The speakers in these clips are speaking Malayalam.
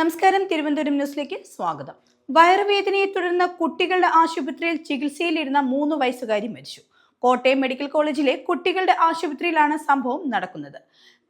നമസ്കാരം. തിരുവനന്തപുരം ന്യൂസിലേക്ക് സ്വാഗതം. വയറുവേദനയെ തുടർന്ന് കുട്ടികളുടെ ആശുപത്രിയിൽ ചികിത്സയിലിരുന്ന മൂന്ന് വയസ്സുകാരി മരിച്ചു. കോട്ടയം മെഡിക്കൽ കോളേജിലെ കുട്ടികളുടെ ആശുപത്രിയിലാണ് സംഭവം നടക്കുന്നത്.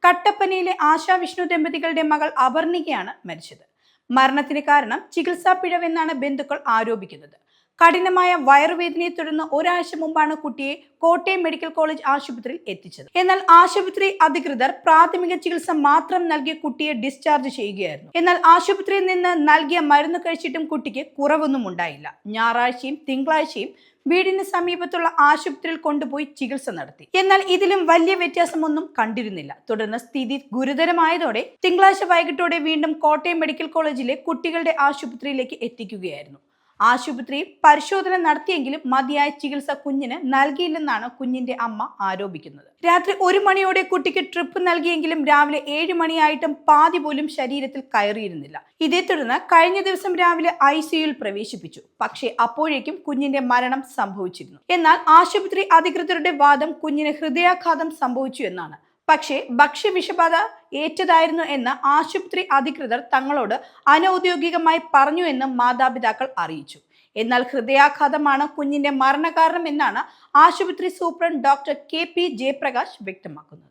കട്ടപ്പനയിലെ ആശാ വിഷ്ണു ദമ്പതികളുടെ മകൾ അപർണികയാണ് മരിച്ചത്. മരണത്തിന് കാരണം ചികിത്സാ പിഴവെന്നാണ് ബന്ധുക്കൾ ആരോപിക്കുന്നത്. കഠിനമായ വയറുവേദനയെ തുടർന്ന് ഒരാഴ്ച മുമ്പാണ് കുട്ടിയെ കോട്ടയം മെഡിക്കൽ കോളേജ് ആശുപത്രിയിൽ എത്തിച്ചത്. എന്നാൽ ആശുപത്രി അധികൃതർ പ്രാഥമിക ചികിത്സ മാത്രം നൽകിയ കുട്ടിയെ ഡിസ്ചാർജ് ചെയ്യുകയായിരുന്നു. എന്നാൽ ആശുപത്രിയിൽ നിന്ന് നൽകിയ മരുന്ന് കഴിച്ചിട്ടും കുട്ടിക്ക് കുറവൊന്നും ഉണ്ടായില്ല. ഞായറാഴ്ചയും തിങ്കളാഴ്ചയും വീടിന് സമീപത്തുള്ള ആശുപത്രിയിൽ കൊണ്ടുപോയി ചികിത്സ നടത്തി. എന്നാൽ ഇതിലും വലിയ വ്യത്യാസമൊന്നും കണ്ടിരുന്നില്ല. തുടർന്ന് സ്ഥിതി ഗുരുതരമായതോടെ തിങ്കളാഴ്ച വൈകിട്ടോടെ വീണ്ടും കോട്ടയം മെഡിക്കൽ കോളേജിലെ കുട്ടികളുടെ ആശുപത്രിയിലേക്ക് എത്തിക്കുകയായിരുന്നു. ആശുപത്രിയിൽ പരിശോധന നടത്തിയെങ്കിലും മതിയായ ചികിത്സ കുഞ്ഞിന് നൽകിയില്ലെന്നാണ് കുഞ്ഞിന്റെ അമ്മ ആരോപിക്കുന്നത്. രാത്രി ഒരു മണിയോടെ കുട്ടിക്ക് ട്രിപ്പ് നൽകിയെങ്കിലും രാവിലെ ഏഴ് മണിയായിട്ടും പാതി പോലും ശരീരത്തിൽ കയറിയിരുന്നില്ല. ഇതേ തുടർന്ന് കഴിഞ്ഞ ദിവസം രാവിലെ ഐ സിയുയിൽ പ്രവേശിപ്പിച്ചു. പക്ഷേ അപ്പോഴേക്കും കുഞ്ഞിന്റെ മരണം സംഭവിച്ചിരുന്നു. എന്നാൽ ആശുപത്രി അധികൃതരുടെ വാദം കുഞ്ഞിന് ഹൃദയാഘാതം സംഭവിച്ചു എന്നാണ്. പക്ഷേ ഭക്ഷ്യവിഷബാധ ഏറ്റതായിരുന്നു എന്ന് ആശുപത്രി അധികൃതർ തങ്ങളോട് അനൌദ്യോഗികമായി പറഞ്ഞു എന്ന് മാതാപിതാക്കൾ അറിയിച്ചു. എന്നാൽ ഹൃദയാഘാതമാണ് കുഞ്ഞിന്റെ മരണകാരണം എന്നാണ് ആശുപത്രി superintendent doctor K P Jayaprakash വ്യക്തമാക്കുന്നത്.